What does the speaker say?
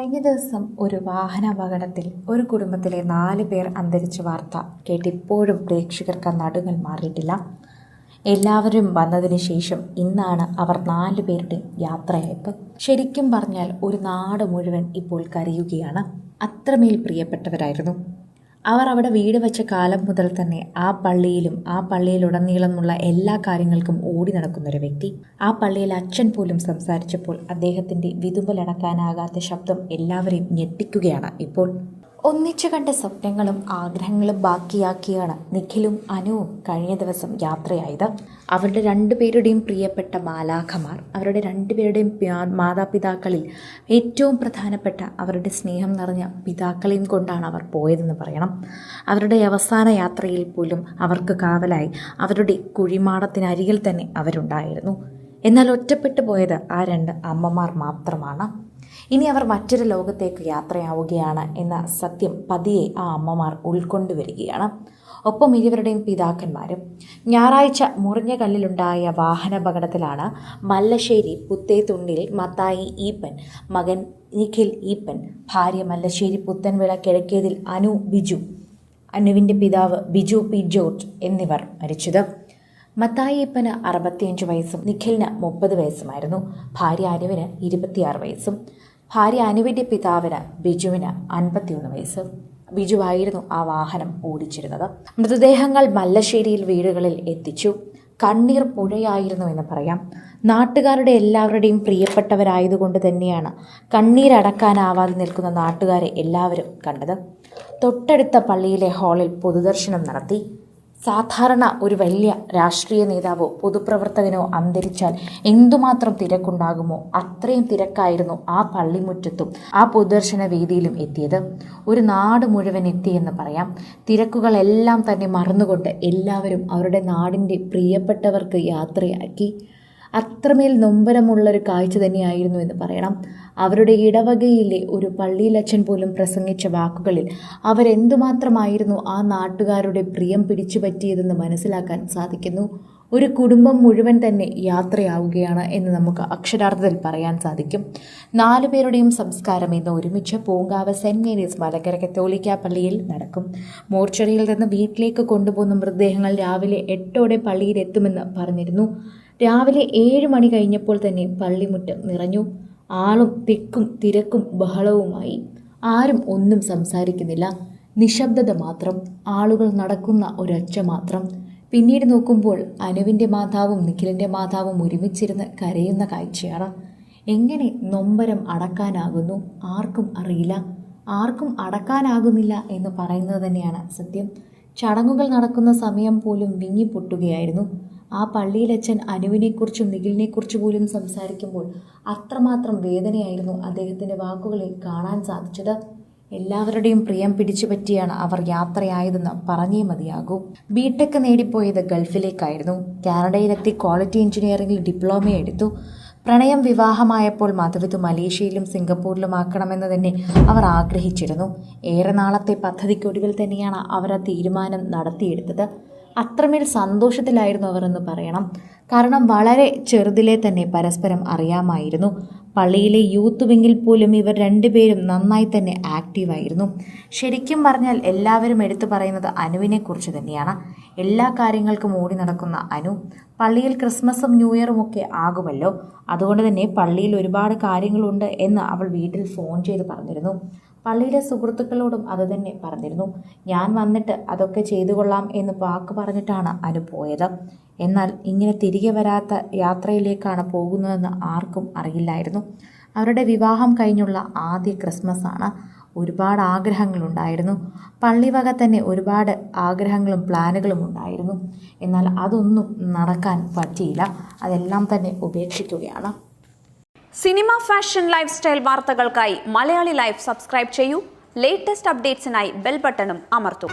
കഴിഞ്ഞ ദിവസം ഒരു വാഹനാപകടത്തിൽ ഒരു കുടുംബത്തിലെ നാല് പേർ അന്തരിച്ച വാർത്ത കേട്ടിപ്പോഴും പ്രേക്ഷകർക്ക് നടുകൾ മാറിയിട്ടില്ല. എല്ലാവരും വന്നതിന് ശേഷം ഇന്നാണ് അവർ നാല് പേരുടെ യാത്രയയപ്പ് ശരിക്കും പറഞ്ഞാൽ ഒരു നാട് മുഴുവൻ ഇപ്പോൾ കരയുകയാണ്. അത്രമേൽ പ്രിയപ്പെട്ടവരായിരുന്നു. അവർ അവിടെ വീട് വെച്ച കാലം മുതൽ തന്നെ ആ പള്ളിയിലും ആ പള്ളിയിലുടനീളമുള്ള എല്ലാ കാര്യങ്ങൾക്കും ഓടി നടക്കുന്ന ഒരു വ്യക്തി. ആ പള്ളിയിൽ അച്ഛൻ പോലും സംസാരിച്ചപ്പോൾ അദ്ദേഹത്തിന്റെ വിതുമ്പലടക്കാനാകാത്ത ശബ്ദം എല്ലാവരെയും ഞെട്ടിക്കുകയാണ് ഇപ്പോൾ. ഒന്നിച്ചു കണ്ട സ്വപ്നങ്ങളും ആഗ്രഹങ്ങളും ബാക്കിയാക്കിയാണ് നിഖിലും അനുവും കഴിഞ്ഞ ദിവസം യാത്രയായത്. അവരുടെ രണ്ടുപേരുടെയും പ്രിയപ്പെട്ട മാലാഖമാർ അവരുടെ രണ്ടുപേരുടെയും പേരുടെയും മാതാപിതാക്കളിൽ ഏറ്റവും പ്രധാനപ്പെട്ട അവരുടെ സ്നേഹം നിറഞ്ഞ പിതാക്കളെയും കൊണ്ടാണ് അവർ പോയതെന്ന് പറയണം. അവരുടെ അവസാന യാത്രയിൽ പോലും അവർക്ക് കാവലായി. അവരുടെ കുഴിമാടത്തിനരികിൽ തന്നെ അവരുണ്ടായിരുന്നു. എന്നാൽ ഒറ്റപ്പെട്ടു പോയത് ആ രണ്ട് അമ്മമാർ മാത്രമാണ്. ഇനി അവർ മറ്റൊരു ലോകത്തേക്ക് യാത്രയാവുകയാണ് എന്ന സത്യം പതിയെ ആ അമ്മമാർ ഉൾക്കൊണ്ടുവരികയാണ്. ഒപ്പം ഇരുവരുടെയും പിതാക്കന്മാരും ഞായറാഴ്ച മുറിഞ്ഞ കല്ലിലുണ്ടായ വാഹനാപകടത്തിലാണ് മല്ലശ്ശേരി പുത്തേത്തുണ്ടിൽ മത്തായി ഈപ്പൻ മകൻ നിഖിൽ ഈപ്പൻ ഭാര്യ മല്ലശ്ശേരി പുത്തൻവിള കിഴക്കേതിൽ അനു ബിജു അനുവിന്റെ പിതാവ് ബിജു പി ജോർജ് എന്നിവർ മരിച്ചത്. മത്തായിയപ്പന് അറുപത്തിയഞ്ച് വയസ്സും നിഖിലിന് മുപ്പത് വയസ്സുമായിരുന്നു. ഭാര്യ അനുവിന് ഇരുപത്തിയാറ് വയസ്സും. ഭാര്യ അനുവിന്റെ പിതാവിന് ബിജുവിന് അൻപത്തിയൊന്ന് വയസ്സ്. ബിജുവായിരുന്നു ആ വാഹനം ഓടിച്ചിരുന്നത്. മൃതദേഹങ്ങൾ മല്ലശ്ശേരിയിൽ വീടുകളിൽ എത്തിച്ചു. കണ്ണീർ പുഴയായിരുന്നു എന്ന് പറയാം. നാട്ടുകാരുടെ എല്ലാവരുടെയും പ്രിയപ്പെട്ടവരായതുകൊണ്ട് തന്നെയാണ് കണ്ണീരടക്കാനാവാതെ നിൽക്കുന്ന നാട്ടുകാരെ എല്ലാവരും കണ്ടത്. തൊട്ടടുത്ത പള്ളിയിലെ ഹാളിൽ പൊതുദർശനം നടത്തി. സാധാരണ ഒരു വലിയ രാഷ്ട്രീയ നേതാവോ പൊതുപ്രവർത്തകനോ അന്തരിച്ചാൽ എന്തുമാത്രം തിരക്കുണ്ടാകുമോ അത്രയും തിരക്കായിരുന്നു ആ പള്ളിമുറ്റത്തും ആ പൊതുദർശന വേദിയിലും എത്തിയത്. ഒരു നാട് മുഴുവൻ എത്തിയെന്ന് പറയാം. തിരക്കുകളെല്ലാം തന്നെ മറന്നുകൊണ്ട് എല്ലാവരും അവരുടെ നാടിന്റെ പ്രിയപ്പെട്ടവർക്ക് യാത്രയാക്കി. അത്രമേൽ നൊമ്പരമുള്ളൊരു കാഴ്ച തന്നെയായിരുന്നു എന്ന് പറയണം. അവരുടെ ഇടവകയിലെ ഒരു പള്ളിയിലച്ഛൻ പോലും പ്രസംഗിച്ച വാക്കുകളിൽ അവരെന്തുമാത്രമായിരുന്നു ആ നാട്ടുകാരുടെ പ്രിയം പിടിച്ചു പറ്റിയതെന്ന് മനസ്സിലാക്കാൻ സാധിക്കുന്നു. ഒരു കുടുംബം മുഴുവൻ തന്നെ യാത്രയാവുകയാണ് എന്ന് നമുക്ക് അക്ഷരാർത്ഥത്തിൽ പറയാൻ സാധിക്കും. നാലു പേരുടെയും സംസ്കാരം ഇന്ന് ഒരുമിച്ച് പൂങ്കാവ് സെന്റ് മേരീസ് മലങ്കര കത്തോലിക്ക പള്ളിയിൽ നടക്കും. മോർച്ചറിയിൽ നിന്ന് വീട്ടിലേക്ക് കൊണ്ടുപോകുന്ന മൃതദേഹങ്ങൾ രാവിലെ എട്ടോടെ പള്ളിയിലെത്തുമെന്ന് പറഞ്ഞിരുന്നു. രാവിലെ ഏഴ് മണി കഴിഞ്ഞപ്പോൾ തന്നെ പള്ളിമുറ്റം നിറഞ്ഞു. ആളും തിക്കും തിരക്കും ബഹളവുമായി. ആരും ഒന്നും സംസാരിക്കുന്നില്ല. നിശബ്ദത മാത്രം. ആളുകൾ നടക്കുന്ന ഒരൊച്ച മാത്രം. പിന്നീട് നോക്കുമ്പോൾ അനുവിന്റെ മാതാവും നിഖിലിന്റെ മാതാവും ഒരുമിച്ചിരുന്ന് കരയുന്ന കാഴ്ചയാണ്. എങ്ങനെ നൊമ്പരം അടക്കാനാകുന്നു? ആർക്കും അറിയില്ല. ആർക്കും അടക്കാനാകുന്നില്ല എന്ന് പറയുന്നത് തന്നെയാണ് സത്യം. ചടങ്ങുകൾ നടക്കുന്ന സമയം പോലും വിങ്ങി പൊട്ടുകയായിരുന്നു. ആ പള്ളിയിലച്ഛൻ അനുവിനെക്കുറിച്ചും നിഖിലിനെക്കുറിച്ച് പോലും സംസാരിക്കുമ്പോൾ അത്രമാത്രം വേദനയായിരുന്നു അദ്ദേഹത്തിന്റെ വാക്കുകളിൽ കാണാൻ സാധിച്ചത്. എല്ലാവരുടെയും പ്രിയം പിടിച്ചു പറ്റിയാണ് അവർ യാത്രയായതെന്ന് പറഞ്ഞേ മതിയാകൂ. ബിടെക് നേടിപ്പോയത് ഗൾഫിലേക്കായിരുന്നു. കാനഡയിലെത്തി ക്വാളിറ്റി എഞ്ചിനീയറിംഗിൽ ഡിപ്ലോമ എടുത്തു. പ്രണയം വിവാഹമായപ്പോൾ മധുവിത് മലേഷ്യയിലും സിംഗപ്പൂരിലും ആക്കണമെന്ന് തന്നെ അവർ ആഗ്രഹിച്ചിരുന്നു. ഏറെ നാളത്തെ പദ്ധതിക്കൊടുവിൽ തന്നെയാണ് അവർ ആ തീരുമാനം നടത്തിയെടുത്തത്. അത്രമേൽ സന്തോഷത്തിലായിരുന്നു അവർ എന്ന് പറയണം. കാരണം വളരെ ചെറുതിലെ തന്നെ പരസ്പരം അറിയാമായിരുന്നു. പള്ളിയിലെ യൂത്ത് വിങ്ങിൽ പോലും ഇവർ രണ്ടുപേരും നന്നായി തന്നെ ആക്റ്റീവായിരുന്നു ശരിക്കും പറഞ്ഞാൽ എല്ലാവരും എടുത്തു പറയുന്നത് അനുവിനെക്കുറിച്ച് തന്നെയാണ്. എല്ലാ കാര്യങ്ങൾക്കും ഓടി നടക്കുന്ന അനു പള്ളിയിൽ ക്രിസ്മസും ന്യൂ ഇയറും ഒക്കെ ആകുമല്ലോ. അതുകൊണ്ട് തന്നെ പള്ളിയിൽ ഒരുപാട് കാര്യങ്ങളുണ്ട് എന്ന് അവൾ വീട്ടിൽ ഫോൺ ചെയ്ത് പറഞ്ഞിരുന്നു. പള്ളിയിലെ സുഹൃത്തുക്കളോടും അത് തന്നെ പറഞ്ഞിരുന്നു. ഞാൻ വന്നിട്ട് അതൊക്കെ ചെയ്തു കൊള്ളാം എന്ന് വാക്ക് പറഞ്ഞിട്ടാണ് അനു പോയത്. എന്നാൽ ഇങ്ങനെ തിരികെ വരാത്ത യാത്രയിലേക്കാണ് പോകുന്നതെന്ന് ആർക്കും അറിയില്ലായിരുന്നു. അവരുടെ വിവാഹം കഴിഞ്ഞുള്ള ആദ്യ ക്രിസ്മസ് ആണ്. ഒരുപാട് ആഗ്രഹങ്ങളുണ്ടായിരുന്നു പള്ളിവക തന്നെ ഒരുപാട് ആഗ്രഹങ്ങളും പ്ലാനുകളും ഉണ്ടായിരുന്നു. എന്നാൽ അതൊന്നും നടക്കാൻ പറ്റിയില്ല. അതെല്ലാം തന്നെ ഉപേക്ഷിക്കുകയാണ്. സിനിമ ഫാഷൻ ലൈഫ് സ്റ്റൈൽ വാർത്തകൾക്കായി മലയാളി ലൈഫ് സബ്സ്ക്രൈബ് ചെയ്യൂ. ലേറ്റസ്റ്റ് അപ്ഡേറ്റ്സിനായി ബെൽ ബട്ടണും അമർത്തൂ.